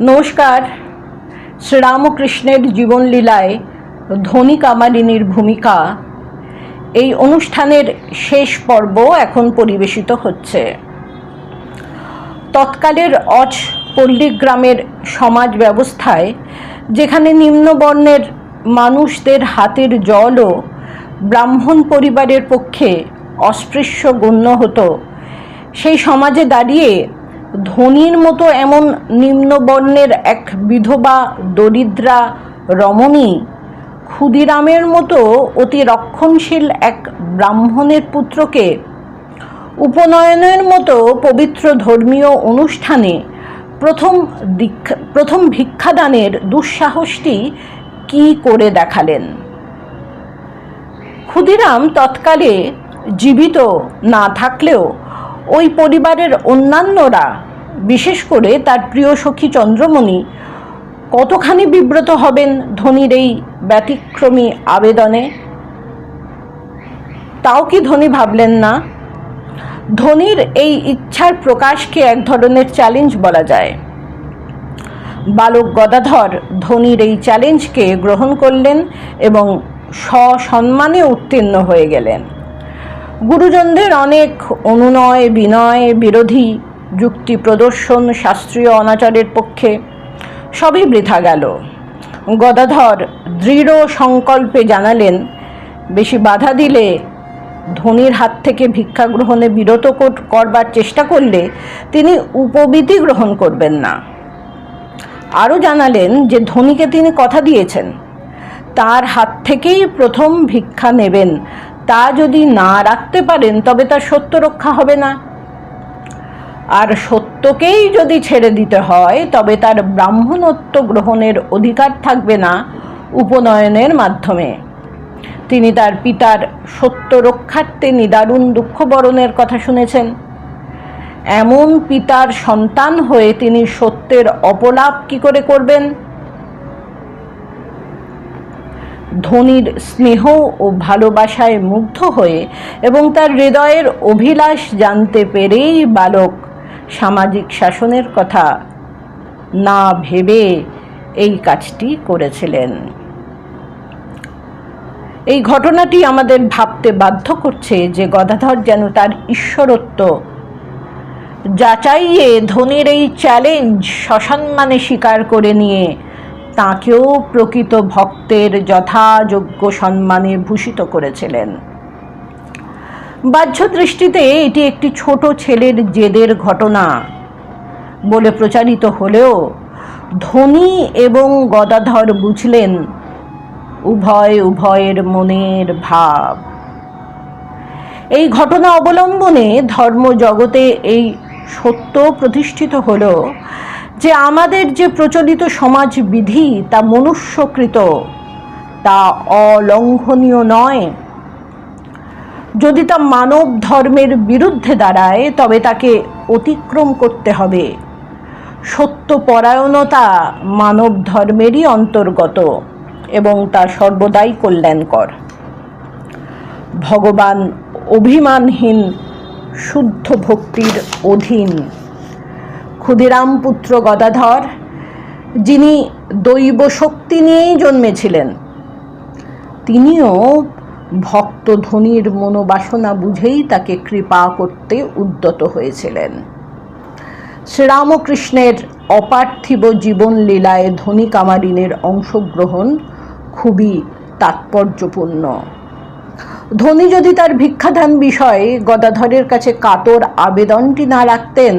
নমস্কার। শ্রীরামকৃষ্ণের জীবনলীলায় ধনী কামালিনীর ভূমিকা। এই অনুষ্ঠানের শেষ পর্ব এখন পরিবেশিত হচ্ছে। তৎকালের অচ পল্লীগ্রামের সমাজ ব্যবস্থায়, যেখানে নিম্নবর্ণের মানুষদের হাতের জলও ব্রাহ্মণ পরিবারের পক্ষে অস্পৃশ্য গণ্য হতো, সেই সমাজে দাঁড়িয়ে ধনীর মতো এমন নিম্নবর্ণের এক বিধবা দরিদ্রা রমণী ক্ষুদিরামের মতো অতি রক্ষণশীল এক ব্রাহ্মণের পুত্রকে উপনয়নের মতো পবিত্র ধর্মীয় অনুষ্ঠানে প্রথম দীক্ষা, প্রথম ভিক্ষাদানের দুঃসাহসটি কি করে দেখালেন? ক্ষুদিরাম তৎকালে জীবিত না থাকলেও ওই পরিবারের অন্যান্যরা, বিশেষ করে তার প্রিয় সখী চন্দ্রমণি, কতখানি বিব্রত হবেন ধনীর এই ব্যতিক্রমী আবেদনে? তাও কি ধনী ভাবলেন না? ধনীর এই ইচ্ছার প্রকাশকে এক ধরনের চ্যালেঞ্জ বলা যায়। বালক গদাধর ধনীর এই চ্যালেঞ্জকে গ্রহণ করলেন এবং সসম্মানে উত্তীর্ণ হয়ে গেলেন। গুরুজনদের অনেক অনুনয়, বিনয়, বিরোধী, যুক্তি প্রদর্শন, শাস্ত্রীয় অনাচারের পক্ষে সবই বৃথা গেল। গদাধর দৃঢ় সংকল্পে জানালেন, বেশি বাধা দিলে ধনির হাত থেকে ভিক্ষা গ্রহণে বিরত করবার চেষ্টা করলে তিনি উপবিধি গ্রহণ করবেন না। আরও জানালেন যে, ধনীকে তিনি কথা দিয়েছেন, তার হাত থেকেই প্রথম ভিক্ষা নেবেন তা যদি না রাখতে পারেন, তবে তার সত্য রক্ষা হবে না। আর সত্যকেই যদি ছেড়ে দিতে হয়, তবে তার ব্রাহ্মণত্ব গ্রহণের অধিকার থাকবে না উপনয়নের মাধ্যমে। তিনি তার পিতার সত্য রক্ষার্থে নিদারুণ দুঃখ বরণের কথা শুনেছেন। এমন পিতার সন্তান হয়ে তিনি সত্যের অপলাপ কি করে করবেন? ধনির স্নেহ ও ভালোবাসায় মুগ্ধ হয়ে এবং তার হৃদয়ের অভিলাষ জানতে পেরেই বালক সামাজিক শাসনের কথা না ভেবে এই কাজটি করেছিলেন। এই ঘটনাটি আমাদের ভাবতে বাধ্য করছে যে গদাধর যেন তার ঈশ্বরত্ব যাচাইয়ে ধনির এই চ্যালেঞ্জ সসম্মানে স্বীকার করে নিয়ে তাকেও প্রকৃত ভক্তের যথাযোগ্য সম্মানে ভূষিত করেছিলেন। বাহ্য দৃষ্টিতে এটি একটি ছোট ছেলের জেদের ঘটনা বলে প্রচারিত হলেও ধনী এবং গদাধর বুঝলেন উভয় উভয়ের মনের ভাব। এই ঘটনা অবলম্বনে ধর্ম জগতে এই সত্য প্রতিষ্ঠিত হলো যে আমাদের যে প্রচলিত সমাজ বিধি তা মনুষ্যকৃত, তা অলঙ্ঘনীয় নয়। যদি তা মানব ধর্মের বিরুদ্ধে দাঁড়ায়, তবে তাকে অতিক্রম করতে হবে। সত্যপরায়ণতা মানব ধর্মেরই অন্তর্গত এবং তা সর্বদাই কল্যাণকর। ভগবান অভিমানহীন, শুদ্ধ ভক্তির অধীন। ক্ষুদিরাম পুত্র গদাধর, যিনি দৈব শক্তি নিয়েই জন্মেছিলেন। তিনিও ভক্ত ধনির মনোবাসনা বুঝেই তাকে কৃপা করতে উদ্যত হয়েছিলেন। শ্রীরামকৃষ্ণের অপার্থিব জীবন লীলায় ধনী কামারিনের অংশগ্রহণ খুবই তাৎপর্যপূর্ণ। ধনী যদি তার ভিক্ষাদান বিষয়ে গদাধরের কাছে কাতর আবেদনটি না রাখতেন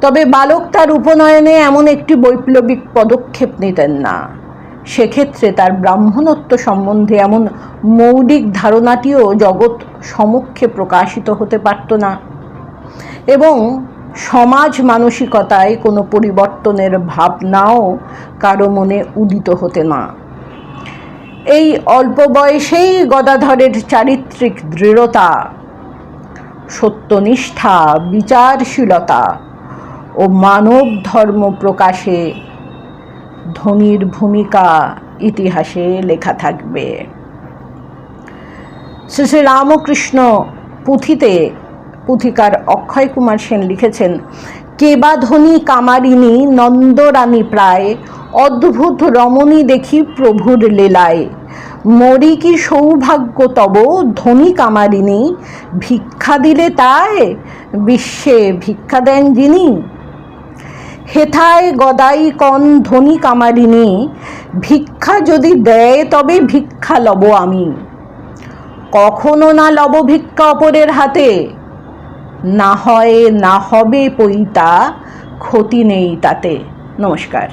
তবে বালক তার উপনয়নে এমন একটি বৈপ্লবিক পদক্ষেপ নিতেন না। সেক্ষেত্রে তার ব্রাহ্মণত্ব সম্বন্ধে এমন মৌলিক ধারণাটিও জগৎ সমক্ষে প্রকাশিত হতে পারত না এবং সমাজ মানসিকতায় কোনো পরিবর্তনের ভাবনাও কারও মনে উদিত হতে না। এই অল্প বয়সেই গদাধরের চারিত্রিক দৃঢ়তা, সত্যনিষ্ঠা, বিচারশীলতা ও মানব ধর্ম প্রকাশে ধনির ভূমিকা ইতিহাসে লেখা থাকবে। শ্রী শ্রী রামকৃষ্ণ পুঁথিতে পুথিকার অক্ষয় কুমার সেন লিখেছেন কেবা ধনী কামারিনী নন্দরানী প্রায়, অদ্ভুত রমণী দেখি প্রভুর লীলায়। মরি কি সৌভাগ্য তব ধনী কামারিনী ভিক্ষা দিলে তাই, বিশ্বে ভিক্ষা দেন যিনি হেথায় গদাই কন ধনী কামারিনী ভিক্ষা যদি দেয় তবে ভিক্ষা লব আমি। কখনো না লব ভিক্ষা অপরের হাতে, না হয় না হবে পইতা ক্ষতি নেই তাতে। নমস্কার।